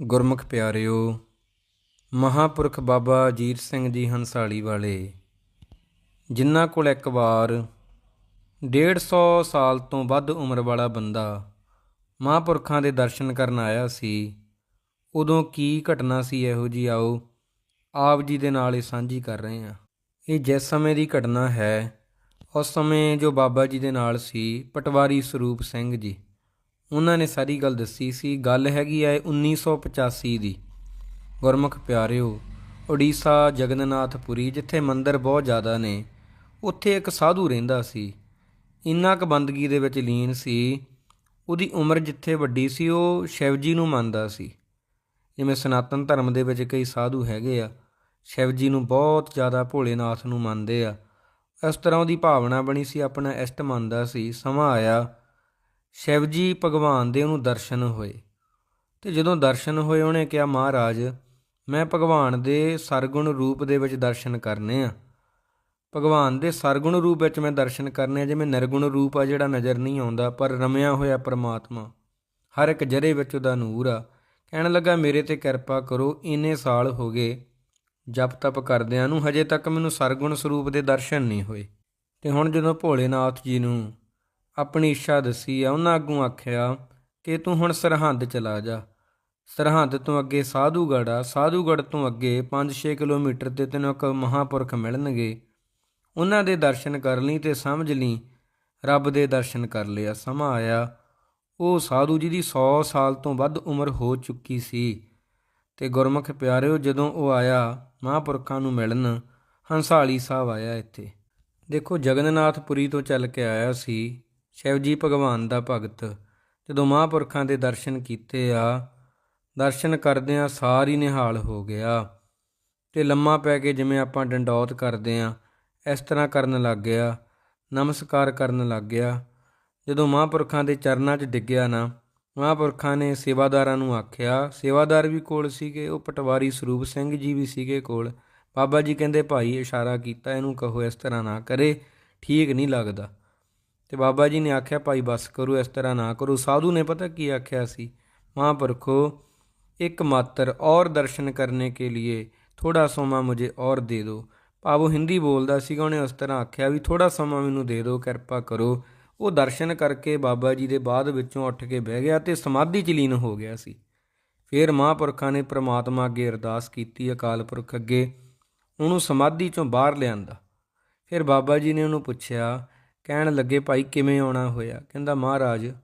ਗੁਰਮੁਖ ਪਿਆਰਿਓ, ਮਹਾਪੁਰਖ ਬਾਬਾ ਅਜੀਤ ਸਿੰਘ ਜੀ ਹੰਸਾਲੀ ਵਾਲੇ, ਜਿਨ੍ਹਾਂ ਕੋਲ ਇੱਕ ਵਾਰ 150 ਸਾਲ ਤੋਂ ਵੱਧ ਉਮਰ ਵਾਲਾ ਬੰਦਾ ਮਹਾਪੁਰਖਾਂ ਦੇ ਦਰਸ਼ਨ ਕਰਨ ਆਇਆ ਸੀ, ਉਦੋਂ ਕੀ ਘਟਨਾ ਸੀ ਇਹੋ ਜੀ ਆਓ, ਆਪ ਜੀ ਦੇ ਨਾਲ ਇਹ ਸਾਂਝੀ ਕਰ ਰਹੇ ਹਾਂ। ਇਹ ਜਿਸ ਸਮੇਂ ਦੀ ਘਟਨਾ ਹੈ, ਉਸ ਸਮੇਂ ਜੋ ਬਾਬਾ ਜੀ ਦੇ ਨਾਲ ਸੀ ਪਟਵਾਰੀ ਸਰੂਪ ਸਿੰਘ ਜੀ। ਉਹਨਾਂ ਨੇ ਸਾਰੀ ਗੱਲ ਦੱਸੀ ਸੀ। ਗੱਲ ਹੈਗੀ ਹੈ 1985 ਦੀ। ਗੁਰਮੁਖ ਪਿਆਰਿਓ ਓਡੀਸ਼ਾ ਜਗਨਨਾਥਪੁਰੀ ਜਿੱਥੇ ਮੰਦਰ ਬਹੁਤ ਜ਼ਿਆਦਾ ਨੇ, ਉੱਥੇ ਇੱਕ ਸਾਧੂ ਰਹਿੰਦਾ ਸੀ। ਇੰਨਾ ਕੁ ਬੰਦਗੀ ਦੇ ਵਿੱਚ ਲੀਨ ਸੀ। ਉਹਦੀ ਉਮਰ ਜਿੱਥੇ ਵੱਡੀ ਸੀ, ਉਹ ਸ਼ਿਵਜੀ ਨੂੰ ਮੰਨਦਾ ਸੀ। ਜਿਵੇਂ ਸਨਾਤਨ ਧਰਮ ਦੇ ਵਿੱਚ ਕਈ ਸਾਧੂ ਹੈਗੇ ਆ, ਸ਼ਿਵਜੀ ਨੂੰ ਬਹੁਤ ਜ਼ਿਆਦਾ ਭੋਲੇਨਾਥ ਨੂੰ ਮੰਨਦੇ ਆ। ਇਸ ਤਰ੍ਹਾਂ ਉਹਦੀ ਭਾਵਨਾ ਬਣੀ ਸੀ, ਆਪਣਾ ਇਸ਼ਟ ਮੰਨਦਾ ਸੀ। ਸਮਾਂ ਆਇਆ ਸ਼ਿਵ ਜੀ ਭਗਵਾਨ ਦੇ ਉਹਨੂੰ ਦਰਸ਼ਨ ਹੋਏ। ਤੇ ਜਦੋਂ ਦਰਸ਼ਨ ਹੋਏ, ਉਹਨੇ ਕਿਹਾ, ਮਹਾਰਾਜ, ਮੈਂ ਭਗਵਾਨ ਦੇ ਸਰਗੁਣ ਰੂਪ ਦੇ ਵਿੱਚ ਦਰਸ਼ਨ ਕਰਨੇ ਆ। ਭਗਵਾਨ ਦੇ ਸਰਗੁਣ ਰੂਪ ਵਿੱਚ ਮੈਂ ਦਰਸ਼ਨ ਕਰਨੇ ਆ, ਜਿਵੇਂ ਨਿਰਗੁਣ ਰੂਪ ਆ, ਜਿਹੜਾ ਨਜ਼ਰ ਨਹੀਂ ਆਉਂਦਾ, ਪਰ ਰਮਿਆ ਹੋਇਆ ਪਰਮਾਤਮਾ, ਹਰ ਇੱਕ ਜਰੇ ਵਿੱਚ ਉਹਦਾ ਨੂਰ ਆ। ਕਹਿਣ ਲੱਗਾ, ਮੇਰੇ ਤੇ ਕਿਰਪਾ ਕਰੋ, ਇੰਨੇ ਸਾਲ ਹੋ ਗਏ ਜਪ ਤਪ ਕਰਦਿਆਂ ਨੂੰ, ਹਜੇ ਤੱਕ ਮੈਨੂੰ ਸਰਗੁਣ ਸਰੂਪ ਦੇ ਦਰਸ਼ਨ ਨਹੀਂ ਹੋਏ। ਤੇ ਹੁਣ ਜਦੋਂ ਭੋਲੇਨਾਥ ਜੀ ਨੂੰ ਆਪਣੀ ਇੱਛਾ ਦੱਸੀ ਆ, ਉਹਨਾਂ ਅੱਗੋਂ ਆਖਿਆ ਕਿ ਤੂੰ ਹੁਣ ਸਰਹੰਦ ਚਲਾ ਜਾ। ਸਰਹੰਦ ਤੋਂ ਅੱਗੇ ਸਾਧੂਗੜ੍ਹ ਆ। ਸਾਧੂਗੜ੍ਹ ਤੋਂ ਅੱਗੇ 5-6 ਕਿਲੋਮੀਟਰ ਤੇ ਤੈਨੂੰ ਇੱਕ ਮਹਾਪੁਰਖ ਮਿਲਣਗੇ। ਉਹਨਾਂ ਦੇ ਦਰਸ਼ਨ ਕਰ ਲਈ ਤੇ ਸਮਝ ਲਈ ਰੱਬ ਦੇ ਦਰਸ਼ਨ ਕਰ ਲਿਆ। ਸਮਾਂ ਆਇਆ। ਉਹ ਸਾਧੂ ਜੀ ਦੀ 100 ਸਾਲ ਤੋਂ ਵੱਧ ਉਮਰ ਹੋ ਚੁੱਕੀ ਸੀ। ਤੇ ਗੁਰਮੁਖ ਪਿਆਰਿਓ, ਜਦੋਂ ਉਹ ਆਇਆ, ਮਹਾਪੁਰਖਾਂ ਨੂੰ ਮਿਲਣ, ਹੰਸਾਲੀ ਸਾਹਿਬ ਆਇਆ ਇੱਥੇ। ਦੇਖੋ, ਜਗਨਨਾਥਪੁਰੀ ਤੋਂ ਚੱਲ ਕੇ ਆਇਆ ਸੀ। ਸ਼ਿਵ ਜੀ ਭਗਵਾਨ ਦਾ ਭਗਤ। ਜਦੋਂ ਮਹਾਪੁਰਖਾਂ ਦੇ ਦਰਸ਼ਨ ਕੀਤੇ ਆ, ਦਰਸ਼ਨ ਕਰਦਿਆਂ ਸਾਰੀ ਨਿਹਾਲ ਹੋ ਗਿਆ ਤੇ ਲੰਮਾ ਪੈ ਕੇ ਜਿਵੇਂ ਆਪਾਂ ਡੰਡੌਤ ਕਰਦੇ ਆ, ਇਸ ਤਰ੍ਹਾਂ ਕਰਨ ਲੱਗ ਗਿਆ, ਨਮਸਕਾਰ ਕਰਨ ਲੱਗ ਗਿਆ। ਜਦੋਂ ਮਹਾਪੁਰਖਾਂ ਦੇ ਚਰਨਾਂ 'ਚ ਡਿੱਗਿਆ ਨਾ, ਮਹਾਪੁਰਖਾਂ ਨੇ ਸੇਵਾਦਾਰਾਂ ਨੂੰ ਆਖਿਆ, ਸੇਵਾਦਾਰ ਵੀ ਕੋਲ ਸੀਗੇ, ਉਹ ਪਟਵਾਰੀ ਸਰੂਪ ਸਿੰਘ ਜੀ ਵੀ ਸੀਗੇ ਕੋਲ। ਬਾਬਾ ਜੀ ਕਹਿੰਦੇ, ਭਾਈ, ਇਸ਼ਾਰਾ ਕੀਤਾ, ਇਹਨੂੰ ਕਹੋ, ਇਸ ਤਰ੍ਹਾਂ ਨਾ ਕਰੇ, ਠੀਕ ਨਹੀਂ ਲੱਗਦਾ। ਤੇ ਬਾਬਾ ਜੀ ਨੇ ਆਖਿਆ, ਭਾਈ ਬਸ ਕਰੋ, ਇਸ ਤਰ੍ਹਾਂ ਨਾ ਕਰੋ। ਸਾਧੂ ਨੇ ਪਤਾ ਕੀ ਆਖਿਆ ਸੀ? ਮਹਾਂਪੁਰਖੋ, ਇੱਕ ਮਾਤਰ ਔਰ ਦਰਸ਼ਨ ਕਰਨੇ ਕੇ लिए ਥੋੜਾ ਸਮਾਂ ਮੁਝੇ ਔਰ ਦੇ ਦਿਓ ਭਾਵ ਹਿੰਦੀ ਬੋਲਦਾ ਸੀਗਾ, ਉਹਨੇ ਉਸ ਤਰ੍ਹਾਂ ਆਖਿਆ ਵੀ ਥੋੜਾ ਸਮਾਂ ਮੈਨੂੰ ਦੇ ਦਿਓ ਕਿਰਪਾ ਕਰੋ। ਉਹ ਦਰਸ਼ਨ ਕਰਕੇ ਬਾਬਾ ਜੀ ਦੇ ਬਾਅਦ ਵਿੱਚੋਂ ਉੱਠ ਕੇ ਬਹਿ ਗਿਆ ਤੇ ਸਮਾਧੀ ਚ ਲੀਨ ਹੋ ਗਿਆ ਸੀ। ਫਿਰ ਮਹਾਂਪੁਰਖਾਂ ਨੇ ਪ੍ਰਮਾਤਮਾ ਅੱਗੇ ਅਰਦਾਸ ਕੀਤੀ ਅਕਾਲ ਪੁਰਖ ਅੱਗੇ, ਉਹਨੂੰ ਸਮਾਧੀ ਚੋਂ ਬਾਹਰ ਲਿਆਂਦਾ। ਫਿਰ ਬਾਬਾ ਜੀ ਨੇ ਉਹਨੂੰ ਪੁੱਛਿਆ ਕਹਿਣ ਲੱਗੇ, ਭਾਈ, ਕਿਵੇਂ ਆਉਣਾ ਹੋਇਆ? ਕਹਿੰਦਾ, ਮਹਾਰਾਜ,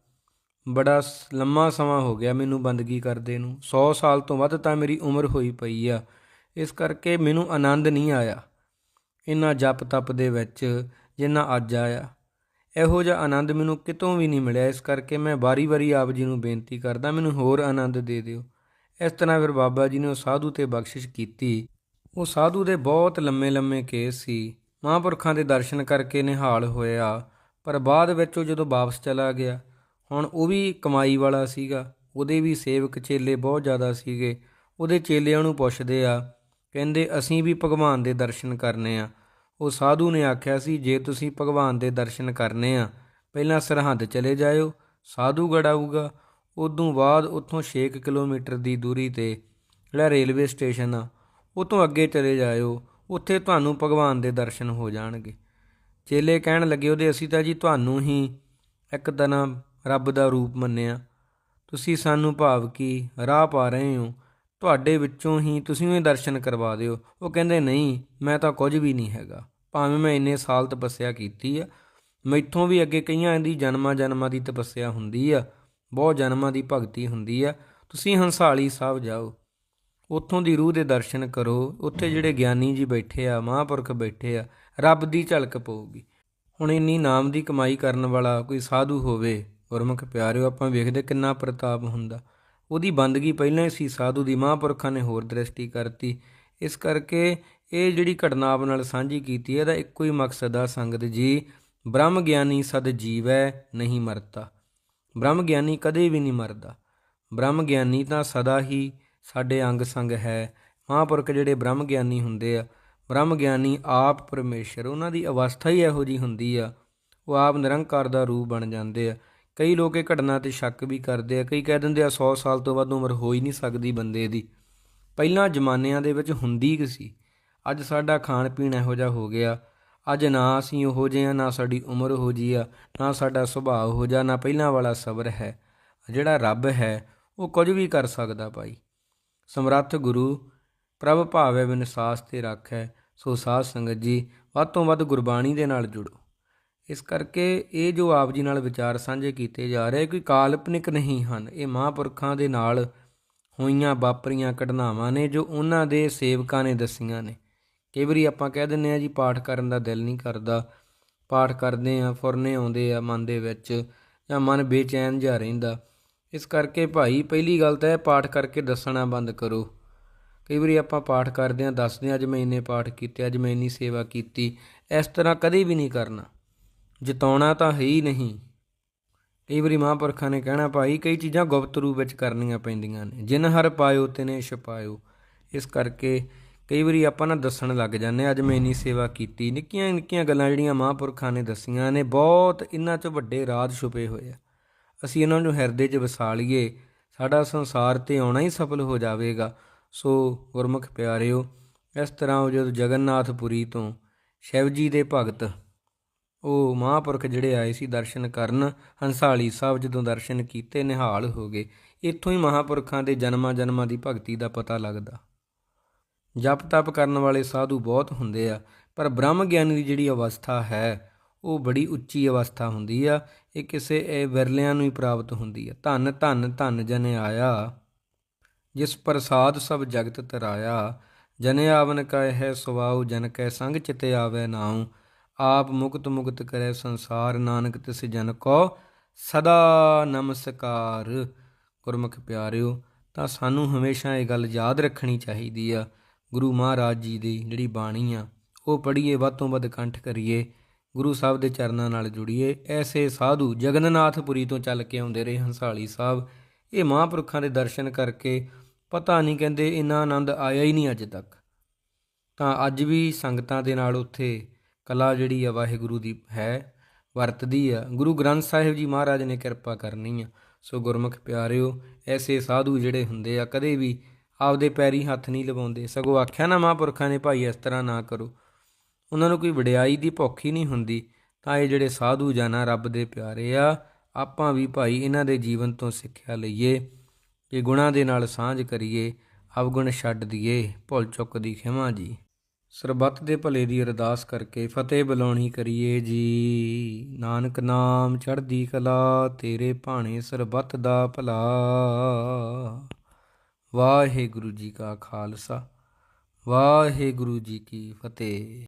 ਬੜਾ ਸ- ਲੰਮਾ ਸਮਾਂ ਹੋ ਗਿਆ ਮੈਨੂੰ ਬੰਦਗੀ ਕਰਦੇ ਨੂੰ। 100 ਸਾਲ ਤੋਂ ਵੱਧ ਤਾਂ ਮੇਰੀ ਉਮਰ ਹੋਈ ਪਈ ਆ। ਇਸ ਕਰਕੇ ਮੈਨੂੰ ਆਨੰਦ ਨਹੀਂ ਆਇਆ। ਇਹਨਾਂ ਜਪ ਤਪ ਦੇ ਵਿੱਚ ਜਿੰਨਾ ਅੱਜ ਆਇਆ। ਇਹੋ ਜਿਹਾ ਆਨੰਦ ਮੈਨੂੰ ਕਿਤੋਂ ਵੀ ਨਹੀਂ ਮਿਲਿਆ। ਇਸ ਕਰਕੇ ਮੈਂ ਵਾਰੀ-ਵਾਰੀ ਆਪ ਜੀ ਨੂੰ ਬੇਨਤੀ ਕਰਦਾ, ਮੈਨੂੰ ਹੋਰ ਆਨੰਦ ਦੇ ਦਿਓ। ਇਸ ਤਰ੍ਹਾਂ ਫਿਰ ਬਾਬਾ ਜੀ ਨੇ ਉਹ ਸਾਧੂ ਤੇ ਬਖਸ਼ਿਸ਼ ਕੀਤੀ। ਉਹ ਸਾਧੂ ਦੇ ਬਹੁਤ ਲੰਮੇ-ਲੰਮੇ ਕੇਸ ਸੀ। ਮਹਾਂਪੁਰਖਾਂ ਦੇ ਦਰਸ਼ਨ ਕਰਕੇ ਨਿਹਾਲ ਹੋਇਆ। ਪਰ ਬਾਅਦ ਵਿੱਚ ਉਹ ਜਦੋਂ ਵਾਪਸ ਚਲਾ ਗਿਆ, ਹੁਣ ਉਹ ਵੀ ਕਮਾਈ ਵਾਲਾ ਸੀਗਾ। ਉਹਦੇ ਵੀ ਸੇਵਕ ਚੇਲੇ ਬਹੁਤ ਜ਼ਿਆਦਾ ਸੀਗੇ। ਉਹਦੇ ਚੇਲਿਆਂ ਨੂੰ ਪੁੱਛਦੇ ਆ, ਕਹਿੰਦੇ, ਅਸੀਂ ਵੀ ਭਗਵਾਨ ਦੇ ਦਰਸ਼ਨ ਕਰਨੇ ਆ। ਉਹ ਸਾਧੂ ਨੇ ਆਖਿਆ ਸੀ, ਜੇ ਤੁਸੀਂ ਭਗਵਾਨ ਦੇ ਦਰਸ਼ਨ ਕਰਨੇ ਆ, ਪਹਿਲਾਂ ਸਰਹੰਦ ਚਲੇ ਜਾਇਓ ਸਾਧੂਗੜ੍ਹ ਆਊਗਾ। ਉਦੋਂ ਬਾਅਦ ਉੱਥੋਂ 6 ਕਿਲੋਮੀਟਰ ਦੀ ਦੂਰੀ ਤੇ ਜਿਹੜਾ ਰੇਲਵੇ ਸਟੇਸ਼ਨ ਆ, ਉਹ ਤੋਂ ਅੱਗੇ ਚਲੇ ਜਾਇਓ। ਉੱਥੇ ਤੁਹਾਨੂੰ ਭਗਵਾਨ ਦੇ ਦਰਸ਼ਨ ਹੋ ਜਾਣਗੇ। ਚੇਲੇ ਕਹਿਣ ਲੱਗੇ, ਉਹਦੇ ਅਸੀਂ ਤਾਂ ਜੀ ਤੁਹਾਨੂੰ ਹੀ ਇੱਕ ਤਰ੍ਹਾਂ ਰੱਬ ਦਾ ਰੂਪ ਮੰਨਿਆ। ਤੁਸੀਂ ਸਾਨੂੰ ਭਾਵ ਕੀ ਰਾਹ ਪਾ ਰਹੇ ਹੋ। ਤੁਹਾਡੇ ਵਿੱਚੋਂ ਹੀ ਤੁਸੀਂ ਵੀ ਦਰਸ਼ਨ ਕਰਵਾ ਦਿਓ। ਉਹ ਕਹਿੰਦੇ, ਨਹੀਂ, ਮੈਂ ਤਾਂ ਕੁਝ ਵੀ ਨਹੀਂ ਹੈਗਾ। ਭਾਵੇਂ ਮੈਂ ਇੰਨੇ ਸਾਲ ਤਪੱਸਿਆ ਕੀਤੀ ਆ, ਮੈਥੋਂ ਵੀ ਅੱਗੇ ਕਈਆਂ ਦੀ ਜਨਮਾਂ ਜਨਮਾਂ ਦੀ ਤਪੱਸਿਆ ਹੁੰਦੀ ਆ, ਬਹੁਤ ਜਨਮਾਂ ਦੀ ਭਗਤੀ ਹੁੰਦੀ ਆ। ਤੁਸੀਂ ਹੰਸਾਲੀ ਸਾਹਿਬ ਜਾਓ। ਉੱਥੋਂ ਦੀ ਰੂਹ ਦੇ ਦਰਸ਼ਨ ਕਰੋ। ਉੱਥੇ ਜਿਹੜੇ ਗਿਆਨੀ ਜੀ ਬੈਠੇ ਆ, ਮਹਾਂਪੁਰਖ ਬੈਠੇ ਆ, ਰੱਬ ਦੀ ਝਲਕ ਪਊਗੀ। ਹੁਣ ਇੰਨੀ ਨਾਮ ਦੀ ਕਮਾਈ ਕਰਨ ਵਾਲਾ ਕੋਈ ਸਾਧੂ ਹੋਵੇ, ਗੁਰਮੁਖ ਪਿਆਰਿਓ, ਆਪਾਂ ਵੇਖਦੇ ਕਿੰਨਾ ਪ੍ਰਤਾਪ ਹੁੰਦਾ। ਉਹਦੀ ਬੰਦਗੀ ਪਹਿਲਾਂ ਹੀ ਸੀ, ਸਾਧੂ ਦੀ ਮਹਾਂਪੁਰਖਾਂ ਨੇ ਹੋਰ ਦ੍ਰਿਸ਼ਟੀ ਕਰਤੀ। ਇਸ ਕਰਕੇ ਇਹ ਜਿਹੜੀ ਘਟਨਾ ਆਪ ਨਾਲ ਸਾਂਝੀ ਕੀਤੀ ਹੈ, ਇਹਦਾ ਇੱਕੋ ਹੀ ਮਕਸਦ ਆ, ਸੰਗਤ ਜੀ, ਬ੍ਰਹਮ ਗਿਆਨੀ ਸਦ ਜੀਵ ਹੈ ਨਹੀਂ ਮਰਤਾ। ਬ੍ਰਹਮ ਗਿਆਨੀ ਕਦੇ ਵੀ ਨਹੀਂ ਮਰਦਾ। ਬ੍ਰਹਮ ਗਿਆਨੀ ਤਾਂ ਸਦਾ ਹੀ ਸਾਡੇ ਅੰਗ ਸੰਗ ਹੈ। ਮਹਾਂਪੁਰਖ ਜਿਹੜੇ ਬ੍ਰਹਮ ਗਿਆਨੀ ਹੁੰਦੇ ਆ ਬ੍ਰਹਮ ਗਿਆਨੀ ਆਪ ਪਰਮੇਸ਼ਰ, ਉਹਨਾਂ ਦੀ ਅਵਸਥਾ ਹੀ ਇਹੋ ਜੀ ਹੁੰਦੀ ਆ। ਉਹ ਆਪ ਨਿਰੰਕਾਰ ਦਾ ਰੂਪ ਬਣ ਜਾਂਦੇ ਆ। ਕਈ ਲੋਕ ਇਹ ਘਟਨਾ ਤੇ ਸ਼ੱਕ ਵੀ ਕਰਦੇ ਆ, ਕਈ ਕਹਿ ਦਿੰਦੇ ਆ 100 ਸਾਲ ਤੋਂ ਵੱਧ ਉਮਰ ਹੋ ਹੀ ਨਹੀਂ ਸਕਦੀ ਬੰਦੇ ਦੀ। ਪਹਿਲਾਂ ਜ਼ਮਾਨਿਆਂ ਦੇ ਵਿੱਚ ਹੁੰਦੀ ਕਿ ਸੀ। ਅੱਜ ਸਾਡਾ ਖਾਣ ਪੀਣ ਇਹੋ ਜਿਹਾ ਹੋ ਗਿਆ। ਅੱਜ ਨਾ ਅਸੀਂ ਉਹੋ ਜਿਹੇ ਆ, ਨਾ ਸਾਡੀ ਉਮਰ ਉਹੋ ਜੀ ਆ, ਨਾ ਸਾਡਾ ਸੁਭਾਅ ਹੋ ਜਾ, ਨਾ ਪਹਿਲਾਂ ਵਾਲਾ ਸਬਰ ਹੈ। ਜਿਹੜਾ ਰੱਬ ਹੈ, ਉਹ ਕੁਝ ਵੀ ਕਰ ਸਕਦਾ ਭਾਈ। ਸਮਰੱਥ ਗੁਰੂ, ਪ੍ਰਭ ਭਾਵੈ ਵਿਨਸਾਸ ਤੇ ਰੱਖੈ, ਸੋ ਸਾਧ ਸੰਗਤ ਜੀ, ਵੱਧ ਤੋਂ ਵੱਧ ਗੁਰਬਾਣੀ ਦੇ ਨਾਲ ਜੁੜੋ। ਇਸ ਕਰਕੇ ਇਹ ਜੋ ਆਪ ਜੀ ਨਾਲ ਵਿਚਾਰ ਸਾਂਝੇ ਕੀਤੇ ਜਾ ਰਹੇ, ਕੋਈ ਕਾਲਪਨਿਕ ਨਹੀਂ ਹਨ। ਇਹ ਮਹਾਂਪੁਰਖਾਂ ਦੇ ਨਾਲ ਹੋਈਆਂ ਵਾਪਰੀਆਂ ਘਟਨਾਵਾਂ ਨੇ, ਜੋ ਉਹਨਾਂ ਦੇ ਸੇਵਕਾਂ ਨੇ ਦਸੀਆਂ ਨੇ। ਕਈ ਵਾਰੀ ਆਪਾਂ ਕਹਿ ਦਿੰਨੇ ਆ ਜੀ, ਪਾਠ ਕਰਨ ਦਾ ਦਿਲ ਨਹੀਂ ਕਰਦਾ। ਪਾਠ ਕਰਦੇ ਆ ਫੁਰਨੇ ਆਉਂਦੇ ਆ ਮਨ ਦੇ ਵਿੱਚ, ਜਾਂ ਮਨ ਬੇਚੈਨ ਜਿਹਾ ਰਹਿੰਦਾ। ਇਸ ਕਰਕੇ ਭਾਈ ਪਹਿਲੀ ਗੱਲ ਤਾਂ ਇਹ ਪਾਠ ਕਰਕੇ ਦੱਸਣਾ ਬੰਦ ਕਰੋ। ਕਈ ਵਾਰੀ ਆਪਾਂ ਪਾਠ ਕਰਦੇ ਆ ਦੱਸਦੇ ਆ ਅੱਜ ਮੈਂ ਇੰਨੇ ਪਾਠ ਕੀਤੇ ਅੱਜ ਮੈਂ ਇੰਨੀ ਸੇਵਾ ਕੀਤੀ ਇਸ ਤਰ੍ਹਾਂ ਕਦੇ ਵੀ ਨਹੀਂ ਕਰਨਾ। ਜਿਤਾਉਣਾ ਤਾਂ ਹੈ ਹੀ ਨਹੀਂ। ਕਈ ਵਾਰੀ ਮਹਾਂਪੁਰਖਾਂ ਨੇ ਕਹਿਣਾ ਭਾਈ ਕਈ ਚੀਜ਼ਾਂ ਗੁਪਤ ਰੂਪ ਵਿੱਚ ਕਰਨੀਆਂ ਪੈਂਦੀਆਂ ਨੇ। ਜਿਨ ਹਰ ਪਾਇਓ ਤਿਨੇ ਛਪਾਇਓ ਇਸ ਕਰਕੇ ਕਈ ਵਾਰੀ ਆਪਾਂ ਨਾ ਦੱਸਣ ਲੱਗ ਜਾਂਦੇ ਹਾਂ, ਅੱਜ ਮੈਂ ਇੰਨੀ ਸੇਵਾ ਕੀਤੀ। ਨਿੱਕੀਆਂ ਨਿੱਕੀਆਂ ਗੱਲਾਂ ਜਿਹੜੀਆਂ ਮਹਾਂਪੁਰਖਾਂ ਨੇ ਦੱਸੀਆਂ ਨੇ ਬਹੁਤ ਇਹਨਾਂ 'ਚ ਵੱਡੇ ਰਾਜ ਛੁਪੇ ਹੋਏ ਆ। ਅਸੀਂ ਇਹਨਾਂ ਨੂੰ ਹਿਰਦੇ 'ਚ ਵਸਾ ਲਈਏ, ਸਾਡਾ ਸੰਸਾਰ ਤੇ ਆਉਣਾ ਹੀ ਸਫਲ ਹੋ ਜਾਵੇਗਾ। ਸੋ ਗੁਰਮੁਖ ਪਿਆਰਿਓ, ਇਸ ਤਰ੍ਹਾਂ ਉਹ ਜਦੋਂ ਜਗਨਨਾਥਪੁਰੀ ਤੋਂ ਸ਼ਿਵ ਜੀ ਦੇ ਭਗਤ, ਉਹ ਮਹਾਂਪੁਰਖ ਜਿਹੜੇ ਆਏ ਸੀ ਦਰਸ਼ਨ ਕਰਨ, ਹੰਸਾਲੀ ਸਾਹਿਬ ਜਦੋਂ ਦਰਸ਼ਨ ਕੀਤੇ, ਨਿਹਾਲ ਹੋ ਗਏ। ਇੱਥੋਂ ਹੀ ਮਹਾਂਪੁਰਖਾਂ ਦੇ ਜਨਮਾਂ ਜਨਮਾਂ ਦੀ ਭਗਤੀ ਦਾ ਪਤਾ ਲੱਗਦਾ। ਜਪ ਤਪ ਕਰਨ ਵਾਲੇ ਸਾਧੂ ਬਹੁਤ ਹੁੰਦੇ ਆ, ਪਰ ਬ੍ਰਹਮ ਗਿਆਨੀ ਦੀ ਜਿਹੜੀ ਅਵਸਥਾ ਹੈ ਉਹ ਬੜੀ ਉੱਚੀ ਅਵਸਥਾ ਹੁੰਦੀ ਆ, ਇਹ ਕਿਸੇ, ਇਹ ਵਿਰਲਿਆਂ ਨੂੰ ਹੀ ਪ੍ਰਾਪਤ ਹੁੰਦੀ ਆ। ਧੰਨ ਧੰਨ ਧੰਨ ਜਨ ਆਇਆ, ਜਿਸ ਪ੍ਰਸਾਦ ਸਭ ਜਗਤ ਤਰਾਇਆ। ਜਨ ਆਵਨ ਕੈ ਹੈ ਸੁਵਾਉ ਜਨ ਕੈ ਸੰਗ ਚਿਤ ਆਵੈ ਨਾਉ। ਆਪ ਮੁਕਤ ਮੁਕਤ ਕਰੇ ਸੰਸਾਰ, ਨਾਨਕ ਤਿਸ ਜਨ ਕੋ ਸਦਾ ਨਮਸਕਾਰ। ਗੁਰਮੁਖ ਪਿਆਰਿਓ, ਤਾਂ ਸਾਨੂੰ ਹਮੇਸ਼ਾ ਇਹ ਗੱਲ ਯਾਦ ਰੱਖਣੀ ਚਾਹੀਦੀ ਆ। ਗੁਰੂ ਮਹਾਰਾਜ ਜੀ ਦੀ ਜਿਹੜੀ ਬਾਣੀ ਆ, ਉਹ ਪੜ੍ਹੀਏ ਵੱਧ ਤੋਂ ਵੱਧ ਕੰਠ ਕਰੀਏ। ਗੁਰੂ ਸਾਹਿਬ ਦੇ ਚਰਨਾਂ ਨਾਲ ਜੁੜੀਏ, ਐਸੇ ਸਾਧੂ ਜਗਨਨਾਥਪੁਰੀ ਤੋਂ ਚੱਲ ਕੇ ਆਉਂਦੇ ਰਹੇ ਹੰਸਾਲੀ ਸਾਹਿਬ। ਇਹ ਮਹਾਂਪੁਰਖਾਂ ਦੇ ਦਰਸ਼ਨ ਕਰਕੇ ਪਤਾ ਨਹੀਂ ਕਹਿੰਦੇ ਇੰਨਾ ਆਨੰਦ ਆਇਆ ਹੀ ਨਹੀਂ ਅੱਜ ਤੱਕ। ਤਾਂ ਅੱਜ ਵੀ ਸੰਗਤਾਂ ਦੇ ਨਾਲ ਉੱਥੇ ਕਲਾ ਜਿਹੜੀ ਆ ਵਾਹਿਗੁਰੂ ਦੀ ਹੈ, ਵਰਤਦੀ ਆ। ਗੁਰੂ ਗ੍ਰੰਥ ਸਾਹਿਬ ਜੀ ਮਹਾਰਾਜ ਨੇ ਕਿਰਪਾ ਕਰਨੀ ਆ। ਸੋ ਗੁਰਮੁਖ ਪਿਆਰਿਓ, ਐਸੇ ਸਾਧੂ ਜਿਹੜੇ ਹੁੰਦੇ ਆ, ਕਦੇ ਵੀ ਆਪਦੇ ਪੈਰੀ ਹੱਥ ਨਹੀਂ ਲਵਾਉਂਦੇ। ਸਗੋਂ ਆਖਿਆ ਨਾ ਮਹਾਂਪੁਰਖਾਂ ਨੇ, ਭਾਈ, ਇਸ ਤਰ੍ਹਾਂ ਨਾ ਕਰੋ। ਉਹਨਾਂ ਨੂੰ ਕੋਈ ਵਡਿਆਈ ਦੀ ਭੁੱਖ ਹੀ ਨਹੀਂ ਹੁੰਦੀ, ਤਾਂ ਇਹ ਜਿਹੜੇ ਸਾਧੂ ਜਾਨਾ ਰੱਬ ਦੇ ਪਿਆਰੇ ਆ, ਆਪਾਂ ਵੀ ਭਾਈ ਇਹਨਾਂ ਦੇ ਜੀਵਨ ਤੋਂ ਸਿੱਖਿਆ ਲਈਏ ਕਿ ਗੁਣਾਂ ਦੇ ਨਾਲ ਸਾਂਝ ਕਰੀਏ, ਅਵਗੁਣ ਛੱਡ ਦਈਏ, ਭੁੱਲ ਚੁੱਕ ਦੀ ਖਿਮਾ ਜੀ। ਸਰਬੱਤ ਦੇ ਭਲੇ ਦੀ ਅਰਦਾਸ ਕਰਕੇ ਫਤਿਹ ਬੁਲਾਉਣੀ ਕਰੀਏ ਜੀ। ਨਾਨਕ ਨਾਮ ਚੜ੍ਹਦੀ ਕਲਾ, ਤੇਰੇ ਭਾਣੇ ਸਰਬੱਤ ਦਾ ਭਲਾ। ਵਾਹਿਗੁਰੂ ਜੀ ਕਾ ਖਾਲਸਾ, ਵਾਹਿਗੁਰੂ ਜੀ ਕੀ ਫਤਿਹ।